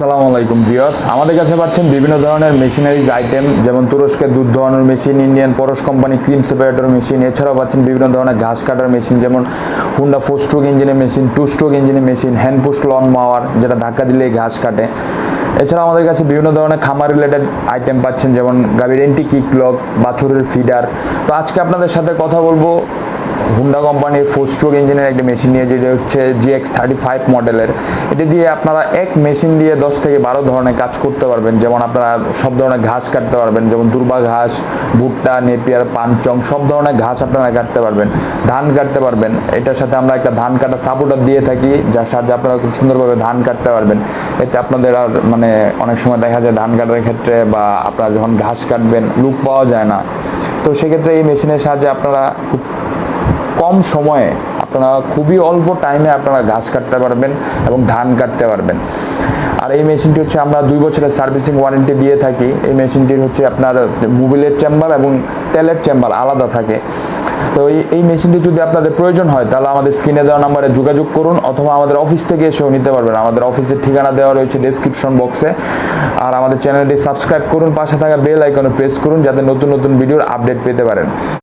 আসসালামু আলাইকুম ভিউয়ার্স। আমাদের কাছে পাচ্ছেন বিভিন্ন ধরনের মেশিনারিজ আইটেম, যেমন তুরস্কের দুধ ধোয়ানোর machine, Indian Paras company cream separator machine, এছাড়াও পাচ্ছেন বিভিন্ন ধরনের ঘাস কাটার মেশিন, যেমন হুন্ডা ফোর স্ট্রোক ইঞ্জিনের মেশিন, টু স্ট্রোক ইঞ্জিনের মেশিন, হ্যান্ড লন মাওয়ার, যেটা ধাক্কা দিলে ঘাস কাটে। এছাড়াও আমাদের কাছে বিভিন্ন ধরনের খামার রিলেটেড আইটেম পাচ্ছেন, যেমন গাভীর এন্টি কিক লক বাছুরের ফিডার তো আজকে আপনাদের সাথে কথা বলব হুন্ডা কোম্পানির ফোর স্ট্রোক ইঞ্জিনের একটা মেশিন নিয়ে, যেটা হচ্ছে জিএক্স থার্টি ফাইভ মডেলের এটি দিয়ে আপনারা এক মেশিন দিয়ে দশ থেকে বারো ধরনের কাজ করতে পারবেন। যেমন আপনারা সব ধরনের ঘাস কাটতে পারবেন, যেমন দুর্বা ঘাস, ভুট্টা, নেপিয়ার, পানচং, সব ধরনের ঘাস আপনারা কাটতে পারবেন। ধান কাটতে পারবেন। এটার সাথে আমরা একটা ধান কাটা সাপোর্টার দিয়ে থাকি, যার সাহায্যে আপনারা খুব সুন্দরভাবে ধান কাটতে পারবেন। এতে আপনাদের আর মানে অনেক সময় দেখা যায় ধান কাটার ক্ষেত্রে বা আপনারা যখন ঘাস কাটবেন, লুক পাওয়া যায় না। তো সেক্ষেত্রে এই মেশিনের সাহায্যে আপনারা খুব কম সময়ে আপনারা খুবই অল্প টাইমে আপনারা ঘাস কাটতে পারবেন এবং ধান কাটতে পারবেন। আর এই মেশিনটি হচ্ছে আমরা দুই বছরের সার্ভিসিং ওয়ারেন্টি দিয়ে থাকি। এই মেশিনটির হচ্ছে আপনার মোবিলের চেম্বার এবং তেলের চেম্বার আলাদা থাকে। তো এই এই মেশিনটি যদি আপনাদের প্রয়োজন হয়, তাহলে আমাদের স্ক্রিনে দেওয়া নাম্বারে যোগাযোগ করুন অথবা আমাদের অফিস থেকে এসেও নিতে পারবেন। আমাদের অফিসের ঠিকানা দেওয়া রয়েছে ডেসক্রিপশন বক্সে আর আমাদের চ্যানেলটি সাবস্ক্রাইব করুন। পাশে থাকা বেল আইকনে প্রেস করুন যাতে নতুন নতুন ভিডিওর আপডেট পেতে পারেন।